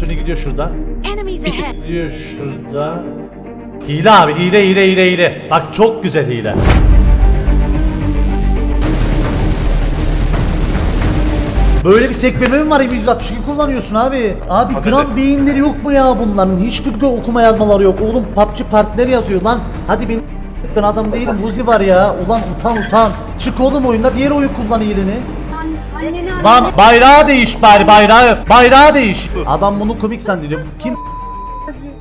sürüne gidiyor şurada. Gidiyor şurada. Hile abi hile hile hile hile. Bak çok güzel hile. Böyle bir sekmeme mi var 162 kullanıyorsun abi? Abi gram beyinleri yok mu ya bunların? Hiçbir okuma yazmaları yok. Oğlum PUBG partiler yazıyor lan. Hadi beni ben adam değilim Vuzi var ya. Ulan utan utan. Çık oğlum oyunda diğer oyun kullan hileni. Lan bayrağı değiş bari bayrağı. Bayrağı değiş. Adam bunu komik zannediyor. Kim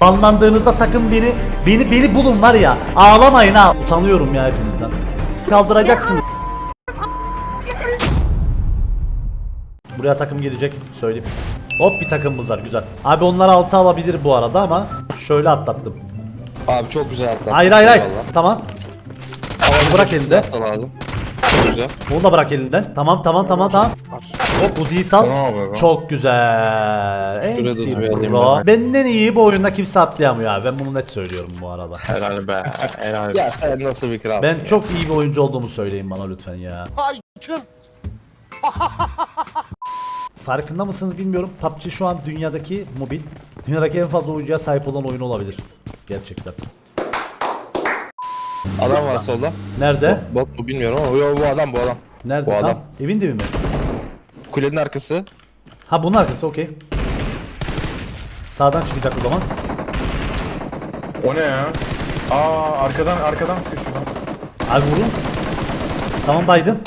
Banlandığınızda sakın beni beni beni bulun var ya. Ağlamayın ha. Utanıyorum ya hepinizden. Kaldıracaksınız. Buraya takım gelecek söyleyeyim. Hop bir takımımız var güzel. Abi onlar altı alabilir bu arada ama şöyle atlattım. Abi çok güzel atlattın. Hayır hayır hayır. Tamam. Ama bırak elinde. atla lazım. Güzel. Onu da bırak elinden. Tamam tamam tamam tamam. Hop Uzi'yi sal. Tamam abi, Çok güzel. Bro. ben. Benden iyi bu oyunda kimse atlayamıyor abi. Ben bunu net söylüyorum bu arada. Helal be. Helal be. Ya sen nasıl bir kralsın Ben ya? çok iyi bir oyuncu olduğumu söyleyin bana lütfen ya. Farkında mısınız bilmiyorum. PUBG şu an dünyadaki mobil, dünyadaki en fazla oyuncuya sahip olan oyun olabilir. Gerçekten. Adam var solda. Nerede? Bot mu bilmiyorum ama yo, bu adam bu adam. Nerede Bu tam? adam. Evin dibi mi? Kulenin arkası. Ha bunun arkası okey. Sağdan çıkacak o zaman. O ne ya? Aa arkadan arkadan sıkıştı lan. Abi vurun. Tamam baydım.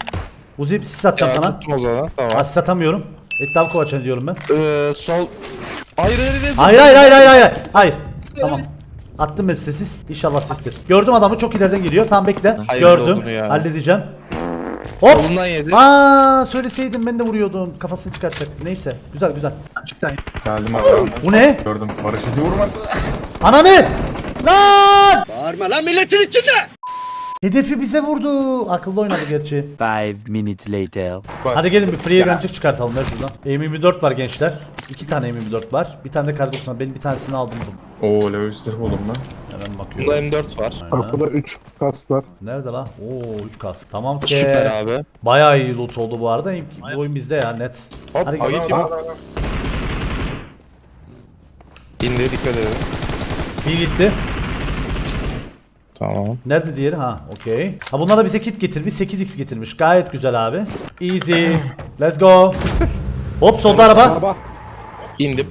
Uzi sis atacağım Ya, sana. tuttum o zaman. Tamam. Ha sis atamıyorum. Etrafı kovaçan diyorum ben. Ee, sol. Hayır hayır hayır. Hayır hayır hayır hayır hayır. Hayır. Tamam. Attım ben sis. İnşallah sistir. Gördüm adamı çok ileriden geliyor. Tamam bekle. Hayır, Gördüm. Halledeceğim. Hop. Kolundan yedi. Aa söyleseydim ben de vuruyordum. Kafasını çıkartacak. Neyse. Güzel güzel. Geldim abi. Bu ne? Gördüm. Barış bizi vurmasın. Ananı! Lan! Bağırma lan milletin içinde! Hedefi bize vurdu. Akıllı oynadı gerçi. Five minutes later. Hadi gelin bir free eventik çıkartalım ver şuradan. M24 var gençler. İki tane M24 var. Bir tane de var. Ben bir tanesini aldım. Oo level zırh buldum lan. Hemen Bunda bakıyorum. M4 var. Kapıda 3 kas var. Nerede lan? Oo 3 kas. Tamam ki. Süper abi. Bayağı iyi loot oldu bu arada. Bu oyun bizde ya net. Hop, Hadi abi gel. İndi dikkat edin. Bir gitti. Tamam. Nerede diğeri? Ha, okey. Ha bunlara bize kit getirmiş. 8x getirmiş. Gayet güzel abi. Easy. Let's go. Hop solda araba. Araba. İndim.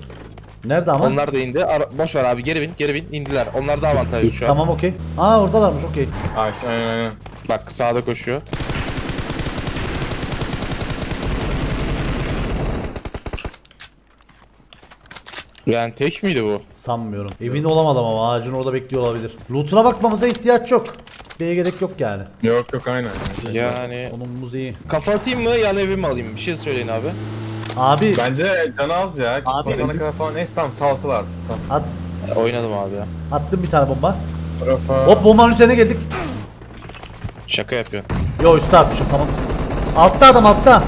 Nerede ama? Onlar da indi. Ara- boş ver abi geri bin geri bin indiler. Onlar da avantajlı şu an. Tamam okey. Aa oradalarmış okey. Ay aynen aynen. Bak sağda koşuyor. Yani tek miydi bu? Sanmıyorum. Emin olamadım ama ağacın orada bekliyor olabilir. Loot'una bakmamıza ihtiyaç yok. B'ye gerek yok yani. Yok yok aynen. Yani Konumumuz iyi. kafa atayım mı yan evimi alayım? Bir şey söyleyin abi. Abi Bence canı az ya. Kitmasana kadar falan. Neyse tamam salsalar. Tamam. at, Oynadım abi ya. attım bir tane bomba. Tarafa. Hop bombanın üzerine geldik. Şaka yapıyorsun. Yo üstte atmışım tamam. Altta adam altta.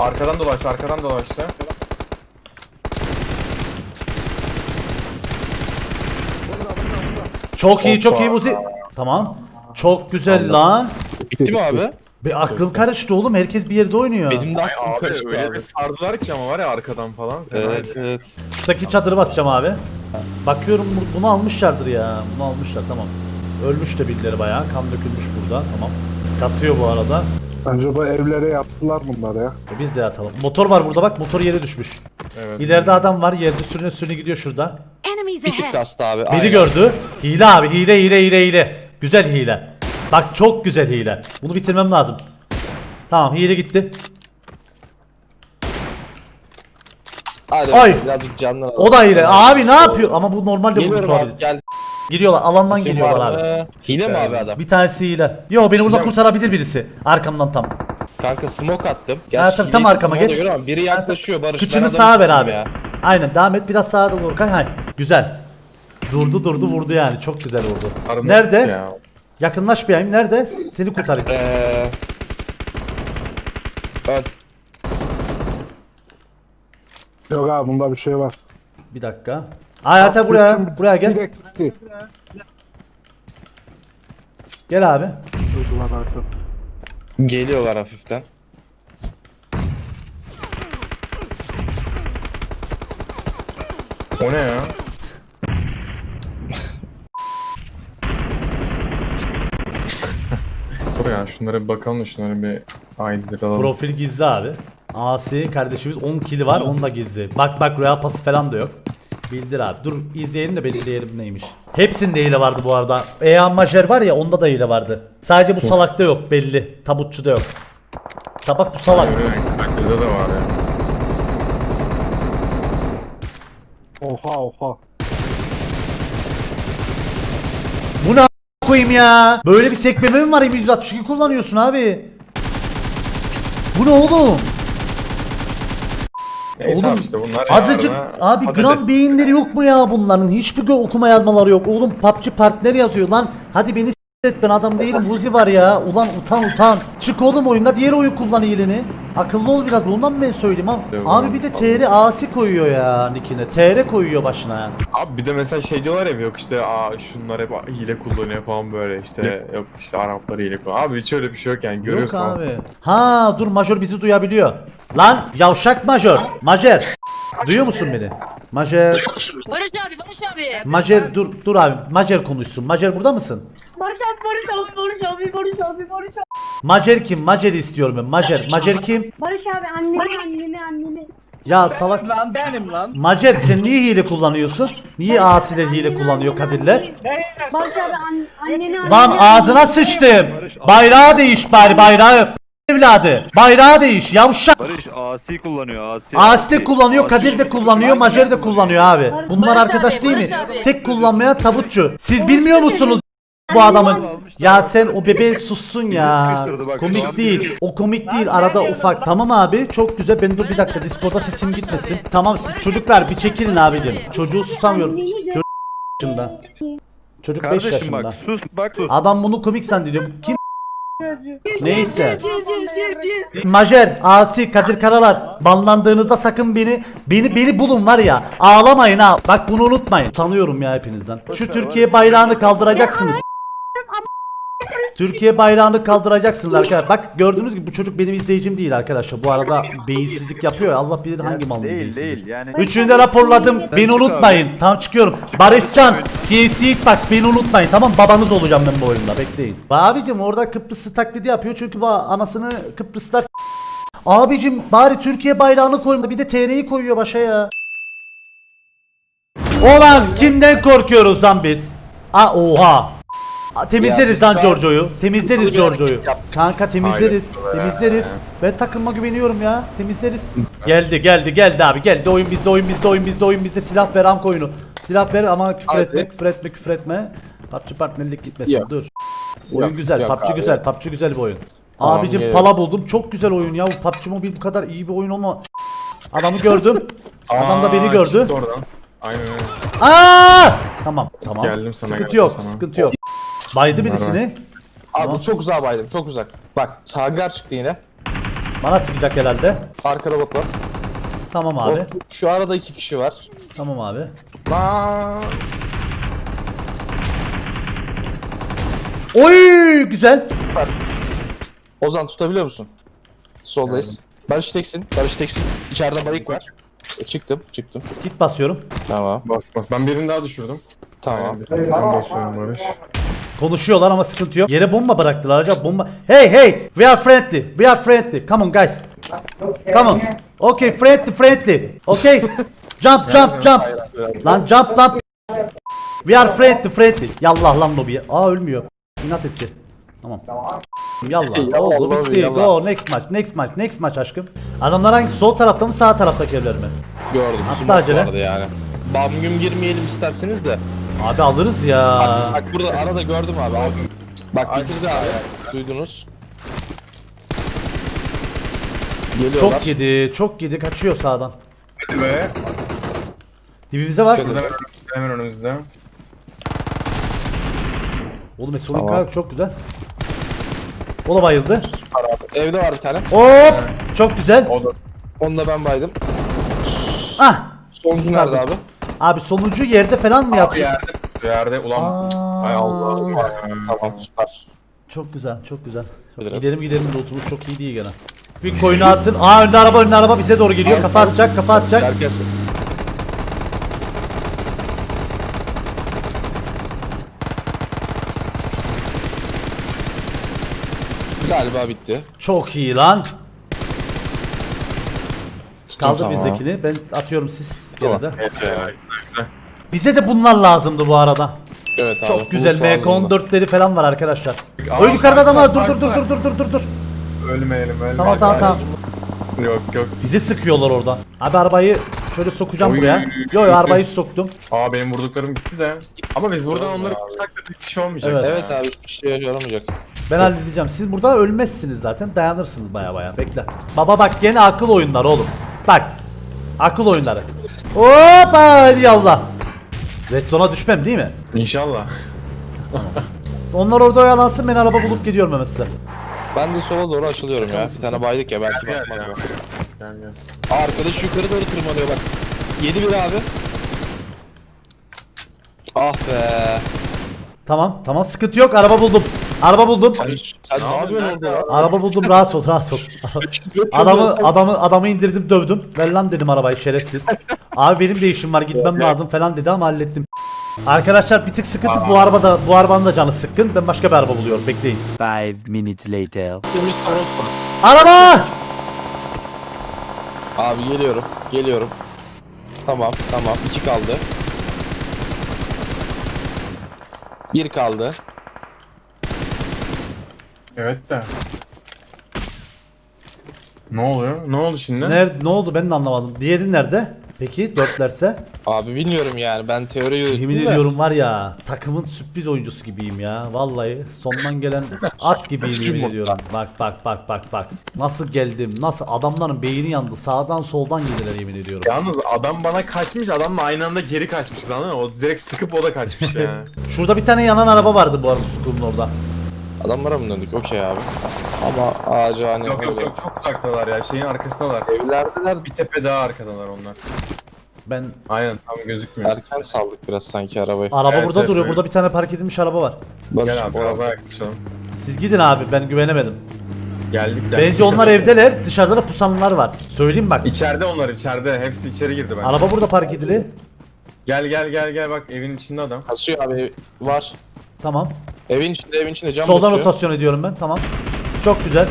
Arkadan dolaştı arkadan dolaştı. Çok iyi çok Hoppa. iyi Muzi. Tamam. Çok güzel lan. Bitti mi abi? Bir aklım karıştı oğlum. Herkes bir yerde oynuyor. Benim de aklım abi karıştı öyle abi. bir sardılar ki ama var ya arkadan falan. Evet evet. Şuradaki çadırı basacağım abi. Bakıyorum bu- bunu almışlardır ya. Bunu almışlar tamam. Ölmüş de birileri bayağı. Kan dökülmüş burada. Tamam. Kasıyor bu arada. Acaba evlere yaptılar bunlar ya. E biz de yatalım. Motor var burada bak. Motor yere düşmüş. Evet. İleride adam var. Yerde sürüne sürüne gidiyor şurada. Enemies Bir tık ahead! kastı abi. Biri aynen. gördü. Hile abi. Hile hile hile hile. Güzel hile. Bak çok güzel hile. Bunu bitirmem lazım. Tamam hile gitti. Hadi Ay. birazcık canlı alalım. O da hile. Abi ne yapıyor? Ama bu normalde vurmuş Geliyorum abi gel. Giriyorlar. Alandan Sesim geliyorlar var abi. mı? Hile mi abi adam? Bir tanesi hile. Yo beni burada kurtarabilir birisi. Arkamdan tam. Kanka smoke attım. Ha, tabii, tam arkama smoke'a geç. göre ama biri yaklaşıyor Barış. Kıçını ben adamı sağa ver tutayım abi. ya. Aynen devam et biraz sağa doğru kay. Güzel. Durdu durdu vurdu yani. Çok güzel vurdu. Armut Nerede? Ya. Yakınlaş bir. Nerede? Seni ee, kurtarayım. Ee, ben Yok abi bunda bir şey var. Bir dakika. Hayata buraya. Buraya gel. Direkt. Gel abi. Durdular artık. geliyorlar hafiften. O ne ya? Şunlara bir bakalım da şunlara bir alalım. Profil gizli abi. Asi kardeşimiz 10 kili var onu da gizli. Bak bak Royal pası falan da yok. Bildir abi. Dur izleyelim de belirleyelim neymiş. Hepsinde hile vardı bu arada. Ea Majer var ya onda da hile vardı. Sadece bu salakta yok belli. Tabutçuda yok. Tabak bu salak. Bizde de var ya. Oha oha. Bu ne a- koyayım ya? Böyle bir sekmeme mi var 162 kullanıyorsun abi? Bu ne oğlum? Neyse Oğlum, abi işte bunlar Azıcık yarına abi patates. gram beyinleri yok mu ya bunların? Hiçbir gö- okuma yazmaları yok. Oğlum PUBG partner yazıyor lan. Hadi beni s- et ben adam değilim. Vuzi var ya. Ulan utan utan. Çık oğlum oyunda diğer oyun kullan iyilini. Akıllı ol biraz. Ondan mı ben söyleyeyim ha? Yok, Abi bir de TR Asi koyuyor ya nickine. TR koyuyor başına. Abi bir de mesela şey diyorlar ya yok işte aa şunlar hep hile kullanıyor falan böyle işte yok işte Araplar hile kullanıyor. Abi hiç öyle bir şey yok yani görüyorsun. Yok abi. Ha dur majör bizi duyabiliyor. Lan yavşak majör. Majer. Duyuyor musun beni? Majer. Barış abi Barış abi. Majer dur dur abi. Majer konuşsun. Majer burada mısın? Barış abi Barış abi Barış abi Barış abi Barış abi. Majer kim? Majer'i istiyorum ben. Majer. Majer kim? Barış abi annemi annemi annemi. Ya salak. Lan benim lan. Majer sen niye hile kullanıyorsun? Niye asiler hile kullanıyor Kadirler? Barış abi an, anneni annemi. Lan ağzına sıçtım. Bayrağı değiş bari bayrağı. Evladı. Bayrağı değiş yavşak. Barış AC kullanıyor AC. Asi de kullanıyor, Kadir de kullanıyor, Majer de kullanıyor abi. Bunlar Barış arkadaş abi, değil Barış mi? abi. Tek kullanmayan tabutçu. Siz bilmiyor musunuz bu adamın? Ya sen o bebe sussun ya. Komik değil. O komik değil. Arada ufak. Tamam abi. Çok güzel. Ben dur bir dakika. Discord'a sesim gitmesin. Tamam siz çocuklar bir çekilin abicim. Çocuğu susamıyorum. Kör yaşında. Çocuk 5 Kardeşim yaşında. bak sus bak sus. Adam bunu komik zannediyor. Kim? Neyse. Majer, Asi, Kadir Karalar banlandığınızda sakın beni beni beni bulun var ya ağlamayın ha bak bunu unutmayın utanıyorum ya hepinizden şu Türkiye bayrağını kaldıracaksınız Türkiye bayrağını kaldıracaksınız arkadaşlar bak gördüğünüz gibi bu çocuk benim izleyicim değil arkadaşlar bu arada beyinsizlik yapıyor Allah bilir hangi malın Değil değil yani. Üçünü de raporladım. Beni unutmayın. Tamam çıkıyorum. Barışcan, TC Hitbox beni unutmayın. Tamam babanız olacağım ben bu oyunda. Bekleyin. Abicim orada Kıbrıs'ı taklidi yapıyor çünkü bu anasını Kıbrıslar s- Abicim bari Türkiye bayrağını koyma bir de TR'yi koyuyor başa ya. Olan kimden korkuyoruz lan biz? Aa oha. Aa, Temizleriz Ya, lan ben- Giorgio'yu. Temizleriz Giorgio'yu. Kanka temizleriz. Hayır. Temizleriz. Ben takıma güveniyorum ya. Temizleriz. Geldi geldi geldi abi geldi. Oyun bizde oyun bizde oyun bizde oyun bizde. Silah ver amk oyunu. Silah ver ama küfür Hadi. etme küfür etme küfür etme. PUBG partnerlik gitmesin Yok. dur. Oyun Yok, güzel. yok PUBG abi. güzel. PUBG güzel bir oyun. Tamam, Abicim geliyorum. pala buldum. Çok güzel oyun ya. Bu PUBG Mobile bu kadar iyi bir oyun olma. Adamı gördüm. Adam da beni Aa, gördü. çıktı oradan. Aynen öyle. Aa! Tamam tamam. Geldim sana, Sıkıntı geldim yok. sana. Sıkıntı yok. Baydı birisini. Abi bu çok uzak baydım çok uzak. Bak Sagar çıktı yine. Bana sıkacak herhalde. Arkada bot var. Tamam abi. Bot- Şu arada iki kişi var. Tamam abi. Lan. Oy güzel. Ozan tutabiliyor musun? Soldayız. Barış teksin. Barış teksin. İçeride bayık var. E, çıktım çıktım. Git basıyorum. Tamam. Bas bas. Ben birini daha düşürdüm. Tamam. Ben basıyorum Barış. Konuşuyorlar ama sıkıntı yok. Yere bomba bıraktılar acaba bomba. Hey hey we are friendly. We are friendly. Come on guys. Come on. Okay friendly friendly. Okay. jump jump jump. Lan jump lan. We are friendly friendly. Yallah lan lobiye. Aa ölmüyor. İnat etti. Tamam. Yallah. Oldu bitti. Go next match. Next match. Next match aşkım. Adamlar hangisi? Sol tarafta mı sağ taraftaki evler mi? Gördüm. Hatta acele. yani. Bam güm girmeyelim isterseniz de. Abi alırız ya. Bak burada arada gördüm abi. abi. Bak bitirdi abi. Duydunuz. Geliyorlar. Çok yedi. Çok yedi. Kaçıyor sağdan. Ve Dibimize var. hemen önümüzde. Hemen önümüzde. Oğlum Esol'un Tamam. çok güzel. O da bayıldı. Evde var bir tane. Hop! Çok güzel. O da. Onu da ben baydım. Ah! Sonuncu nerede abi? Abi sonuncu yerde falan mı Abi yaptın? yerde, yerde ulan. Aa. Hay Allah'ım. ya. Tamam süper. Çok güzel, çok güzel. Çok Biraz. gidelim gidelim lootumuz çok iyi değil gene. Bir koyunu atın. Aa önde araba, önde araba bize doğru geliyor. Kafa atacak, kafa atacak. Herkes Galiba bitti. Çok iyi lan. Kaldı Tamam. bizdekini. Ben atıyorum siz gene de. Evet ya. Güzel. Bize de bunlar lazımdı bu arada. Evet abi. Çok güzel bulut ağzında. MK14'leri falan var arkadaşlar. O yukarıda adam var. Dur dur dur dur dur dur dur dur. Ölmeyelim ölmeyelim. Tamam tamam tamam. Yok yok. Bizi sıkıyorlar oradan. Abi arabayı şöyle sokacağım Oy. buraya. Yo yo arabayı soktum. Aa benim vurduklarım gitti de. Ama biz buradan onları kursak da bir kişi olmayacak. Evet. Evet abi hiçbir şey yaramayacak. Ben halledeceğim. Siz burada ölmezsiniz zaten. Dayanırsınız baya baya. Bekle. Baba bak gene akıl oyunları oğlum. Bak. Akıl oyunları. Hoppa hadi yallah. Red zone'a düşmem değil mi? İnşallah. Onlar orada oyalansın ben araba bulup gidiyorum hemen size. Ben de sola doğru açılıyorum ya. Bir tane baydık ya belki bakmaz bak. Gel gel. Arkadaş yukarı doğru tırmanıyor bak. Yedi bir abi. Ah be. Tamam tamam sıkıntı yok araba buldum. Araba buldum. Sen, sen ne yapıyorsun orada lan? Araba buldum rahat ol rahat ol. adamı adamı adamı indirdim dövdüm. Ver lan dedim arabayı şerefsiz. Abi benim de işim var gitmem lazım falan dedi ama hallettim. Arkadaşlar bir tık sıkıntı bu arabada bu arabanın da canı sıkkın. Ben başka bir araba buluyorum bekleyin. Five minutes later. Araba! Abi geliyorum. Geliyorum. Tamam tamam. iki kaldı. Bir kaldı. Evet de. Ne oluyor? Ne oldu şimdi? Nerede ne oldu ben de anlamadım. Diğeri nerede? Peki dörtlerse? Abi bilmiyorum yani ben teori yürüttüm Yemin de. ediyorum var ya takımın sürpriz oyuncusu gibiyim ya. Vallahi sondan gelen at gibiyim yemin ediyorum. Bak bak bak bak bak. Nasıl geldim? Nasıl adamların beyni yandı. Sağdan soldan yediler yemin ediyorum. Yalnız adam bana kaçmış, adamla aynı anda geri kaçmış anladın mı? O direkt sıkıp o da kaçmış yani. Şurada bir tane yanan araba vardı bu arada Sukur'un orada. Adamlara mı döndük? Okey abi. Ama ağacı hani yok yok yok çok uzaktalar ya, şeyin arkasındalar. Evlerdeler Bir tepe daha arkadalar onlar. Ben Aynen tam gözükmüyor. erken saldık biraz sanki arabayı. araba Evet, burada evet, duruyor. evet. Burada bir tane park edilmiş araba var. Barış, Gel abi arabaya yaklaşalım. Siz gidin abi ben güvenemedim. Geldik. geldik. Bence onlar evdeler. Dışarıda da pusanlar var. Söyleyeyim bak. İçeride onlar içeride. Hepsi içeri girdi bence. Araba burada park edili. Gel gel gel gel bak evin içinde adam. Kasıyor abi ev- var. Tamam. Evin içinde evin içinde cam Soldan basıyor. rotasyon ediyorum ben. Tamam. Çok güzel.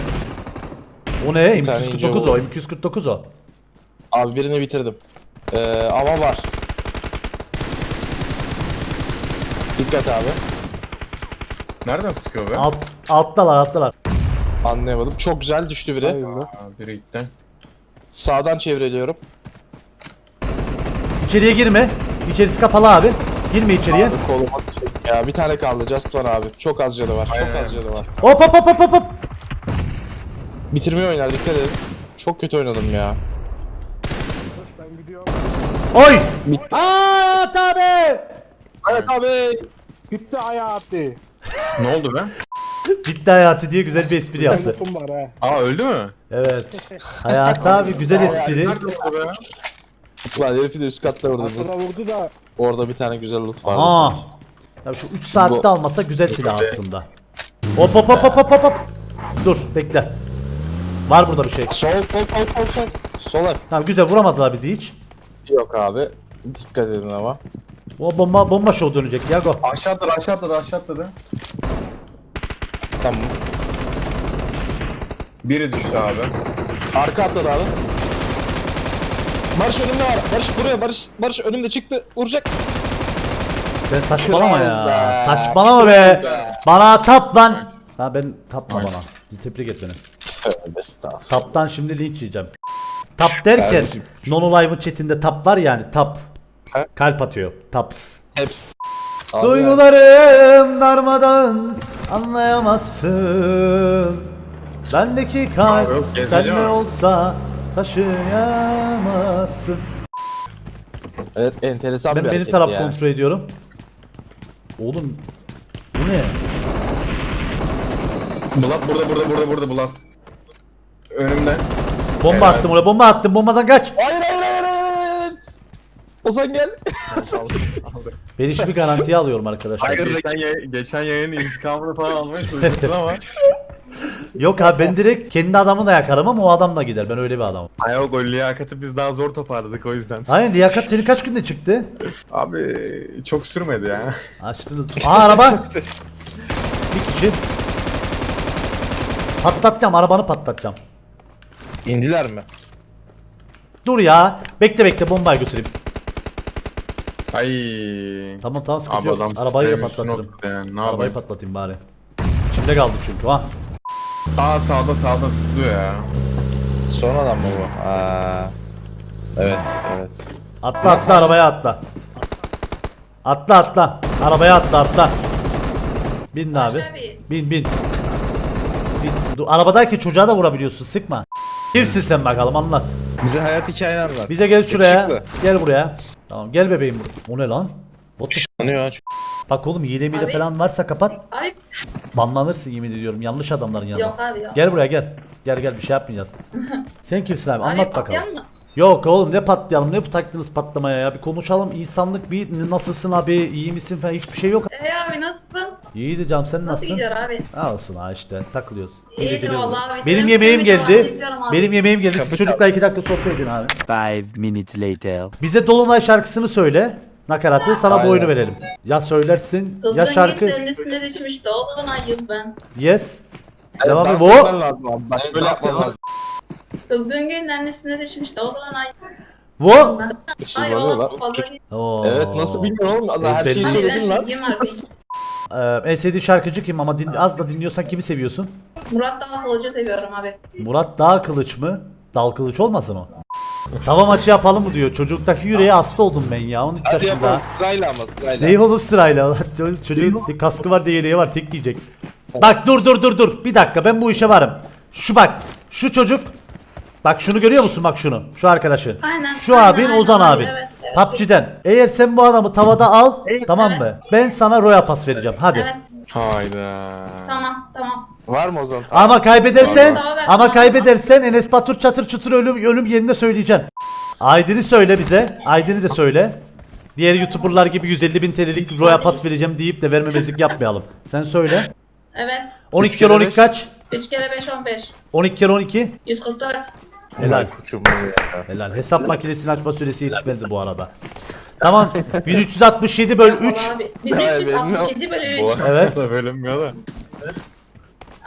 O ne? Bir tane ince M249 o. vur. M249 o. Abi birini bitirdim. Ee, ama var. Dikkat abi. Nereden sıkıyor be? Alt, alttalar alttalar. Anlayamadım. Çok güzel düştü biri. Aa, biri gitti. Sağdan çevreliyorum. İçeriye girme. İçerisi kapalı abi. Girme içeriye. Abi koluma çek ya. Bir tane kaldı. Just var abi. Çok az canı var. Çok Aynen. az canı var. Hop hop hop hop hop hop. Bitirmeyi oynar. Dikkat edin. Çok kötü oynadım ya. Oy. Aa tabi. Evet abi. Bitti hayatı. Ne oldu be? Bitti hayatı diye güzel bir espri yaptı. Notum var ha. Aa öldü mü? Evet. Hayatı abi güzel espri. Nerede oldu be? Herifi de üst katta vurdunuz. Aslında vurdu da Orada bir tane güzel loot vardı. Aa. sanki. Ya şu 3 saatte Bu- almasa güzel silah aslında. Hop hop hop hop hop hop hop. Dur bekle. Var burada bir şey. Sol sol sol sol sol. Sola. Tamam güzel vuramadılar bizi hiç. Yok abi. Dikkat edin ama. O bomba bomba show dönecek ya go. Aşağı atladı aşağı atladı aşağı atladı. Tamam. Biri düştü abi. Arka atladı abi. Barış önümde var. Barış buraya. Barış Barış önümde çıktı. Vuracak. Sen saçmalama ya. be. Saçmalama be. Be. Bana tap lan. Ha ben tapma bana. Tebrik et beni. Taptan şimdi linç yiyeceğim. Tap derken Kardeşim. non live'ın chatinde tap var yani tap. Ha? Kalp atıyor. Taps. Hepsi. Duygularım darmadan anlayamazsın. Bendeki kalp yok, senle abi. olsa taşıyamazsın. Evet enteresan Ben bir benim hareket taraf ya. kontrol ediyorum. Oğlum bu ne? Bulat burada burada burada burada Bulat. Önümde. Bomba Evet. attım oraya bomba attım bombadan kaç. Hayır hayır hayır hayır. hayır. Ozan gel. Ben işimi garantiye alıyorum arkadaşlar. Hayır geçen, yay- geçen yayının intikamını falan almaya çalışıyorsun ama. Yok abi ben direkt kendi adamı da yakarım ama o adam da gider. Ben öyle bir adamım. Ay o gol liyakati biz daha zor toparladık o yüzden. Aynen liyakat seni kaç günde çıktı? Abi çok sürmedi ya. Açtınız. Aa araba. Bir kişi. Patlatacağım arabanı patlatacağım. İndiler mi? Dur ya. Bekle bekle bombayı götüreyim. Ay. Tamam tamam sıkıntı Abi yok. adam Arabayı da spreymiş, patlatırım. Ne Arabayı yapayım? patlatayım bari. İçimde kaldı çünkü ha. Aa sağda sağda zıplıyor ya. Sonradan mı bu? Aa. Evet, evet. Atla atla arabaya atla. Atla atla. Arabaya atla atla. Bin de abi. abi. Bin bin. bin. Dur, arabadaki çocuğa da vurabiliyorsun sıkma. Kimsin sen bakalım anlat. Bize hayat hikayeni anlat. Bize gel şuraya. Yakışıklı. Gel buraya. Tamam gel bebeğim. O ne lan? The- Tanıyor ha. Bak oğlum hile mile Abi. falan varsa kapat. Abi Banlanırsın yemin ediyorum yanlış adamların yanında. yok abi yok. Gel buraya gel. Gel gel bir şey yapmayacağız. Sen kimsin abi? Abi Anlat bakalım. patlayan mı? Yok oğlum ne patlayalım ne bu taktınız patlamaya ya bir konuşalım insanlık bir nasılsın abi iyi misin falan hiçbir şey yok. Ee abi nasılsın? İyiydi canım sen Nasıl nasılsın? gidiyor abi? Ha olsun ha işte takılıyoruz. İyidir vallahi oluyor. abi. Benim yemeğim geldi. izliyorum abi. Benim yemeğim geldi. Siz Kapı çocukla iki dakika sohbet edin abi. Five minutes later. Bize Dolunay şarkısını söyle. Nakaratı sana bu Aynen. oyunu verelim. Ya söylersin ya Kızın şarkı. gülsenin üstüne düşmüştü. O zaman ayım ben. Yes. Evet, Devam et. Abi. Bak böyle yapman lazım. Kızgın günlerin üstüne düşmüştü. O zaman ayım Wo? ben. Değil. Oo. Evet nasıl bilmiyorum oğlum. Allah her şeyi söyledin ben lan. Ee, en sevdiğin şarkıcı kim ama din- az da dinliyorsan kimi seviyorsun? Murat Dağlıcı seviyorum abi. Murat Dağ Kılıç mı? Dal Kılıç olmasın o? Tava maçı yapalım mı diyor. Çocuktaki yüreğe hasta oldum ben ya. 13 Hadi yaşında. yapalım sırayla ama sırayla. Neyi oğlum sırayla? Çocuk- Çocuğun bir kaskı var diye yeleği var tek giyecek. Bak dur dur dur dur. Bir dakika ben bu işe varım. Şu bak. Şu çocuk. Bak şunu görüyor musun bak şunu. Şu arkadaşı. Aynen, Şu aynen, abin aynen Ozan abi, abi. evet, evet. PUBG'den. Eğer sen bu adamı tavada al tamam mı? Evet. Ben sana royal pas vereceğim. Hadi. Evet. Hayda. Tamam tamam. Var mı o zaman? Ama kaybedersen Tamam, tamam, ama tamam. kaybedersen Enes Batur çatır çutur ölüm ölüm yerinde söyleyeceksin. Aydın'ı söyle bize. Aydın'ı da söyle. Diğer YouTuber'lar gibi 150 bin TL'lik royal pas vereceğim deyip de vermemezlik yapmayalım. Sen söyle. Evet. 12 Üç kere kere 12 beş. kaç? 3 kere 5 15. 12 kere 12. 144. Helal. Kuçum bu ya. Helal. Hesap makinesini açma süresi yetişmedi bu arada. Tamam. 1367 böl 3. Abi 1367 bölü 3. Bu Evet. bölünmüyor da.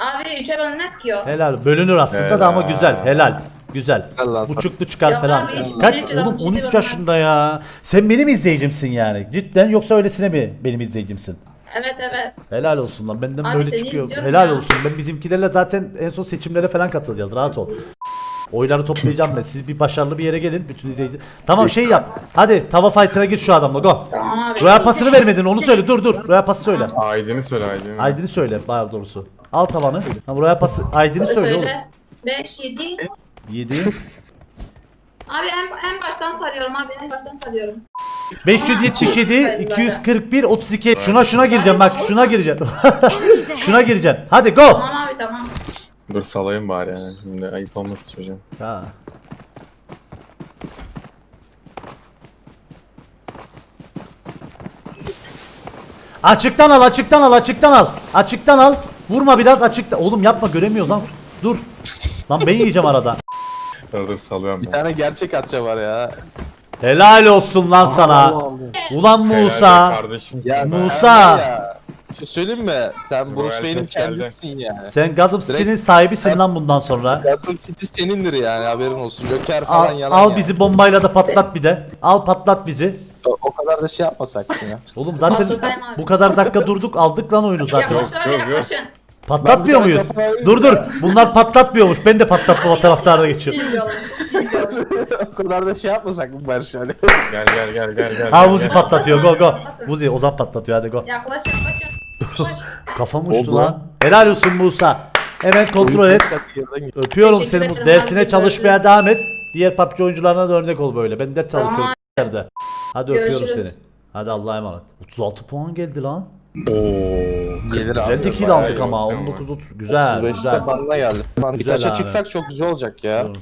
Abi 3'e bölünmez ki o. Helal. Bölünür aslında da ama Helal. güzel. Helal. Güzel. Sana. Buçuklu çıkar Yok falan. abi, Kaç? 13 Oğlum adam 13 ciddi yaşında ya. Sen benim izleyicimsin yani. Cidden yoksa öylesine mi benim izleyicimsin? Evet evet. Helal olsun lan. Benden Abi böyle seni çıkıyor. izliyorum Helal ya. olsun. Ben bizimkilerle zaten en son seçimlere falan katılacağız. Rahat ol. Oyları toplayacağım ben. Siz bir başarılı bir yere gelin. Bütün izleyici. Tamam şey yap. Hadi tava fighter'a gir şu adamla. Go. Tamam abi. Royal pasını vermedin. Onu söyle. Dur dur. Royal pası söyle. Aydın'ı söyle Aydın'ı. Aydın'ı söyle. Daha doğrusu. Al tavanı. Tamam Royal pası. Aydın'ı söyle oğlum. Söyle. 5 7. 7. Abi en, en baştan sarıyorum abi en baştan sarıyorum. 577 241 32 şuna şuna gireceğim bak şuna gireceğim. şuna gireceksin. Hadi go. Tamam abi tamam. Dur salayım bari yani. Şimdi ayıp olmasın çocuğun. Ha. Açıktan al, açıktan al, açıktan al. Açıktan al. Vurma biraz açıkta. Oğlum yapma göremiyoruz lan. Dur. Lan ben yiyeceğim arada. Dur salıyorum Bir ben. tane gerçek atça var ya. Helal olsun lan sana. Ulan Helal be Musa. Kardeşim. Ya. Musa. var ya, Bir şey söyleyeyim mi? Sen Bruce Royal Wayne'in geldi. kendisisin yani. Sen Gotham City'nin sahibisin lan bundan sonra. Gotham City senindir yani haberin olsun. Joker falan Al, yalan al yani. bizi bombayla da patlat bir de. Al patlat bizi. O, o kadar da şey yapmasak ya. Oğlum zaten bu kadar dakika durduk aldık lan oyunu zaten. Yok, yok. yaklaşın. Patlatmıyor Ben bir muyuz? tane Dur dur. Bunlar patlatmıyormuş. Ben de patlatma taraftarına geçiyorum. Bilmiyorum. o kadar da şey yapmasak mı Barış hani? Gel gel gel gel gel. Ha gel, Vuzi gel. patlatıyor. Go go. Vuzi Ozan patlatıyor hadi go. Yaklaş yaklaşın. Kafam uçtu Oldu lan. lan. Helal olsun Musa. Hemen kontrol et. Öpüyorum Teşekkür seni. Bu ederim dersine abi, çalışmaya devam et. Diğer PUBG oyuncularına da örnek ol böyle. Ben ders çalışıyorum. Tamam. Nerede? Hadi öpüyorum Görüşürüz. seni. Hadi Allah'a emanet. 36 puan geldi lan. Abi. Güzel bayağı aldık ama. oldu ama. 19 30. Güzel 35'te güzel. bandına geldi. Bir Güzel taşa abi. çıksak çok güzel olacak ya. Dur.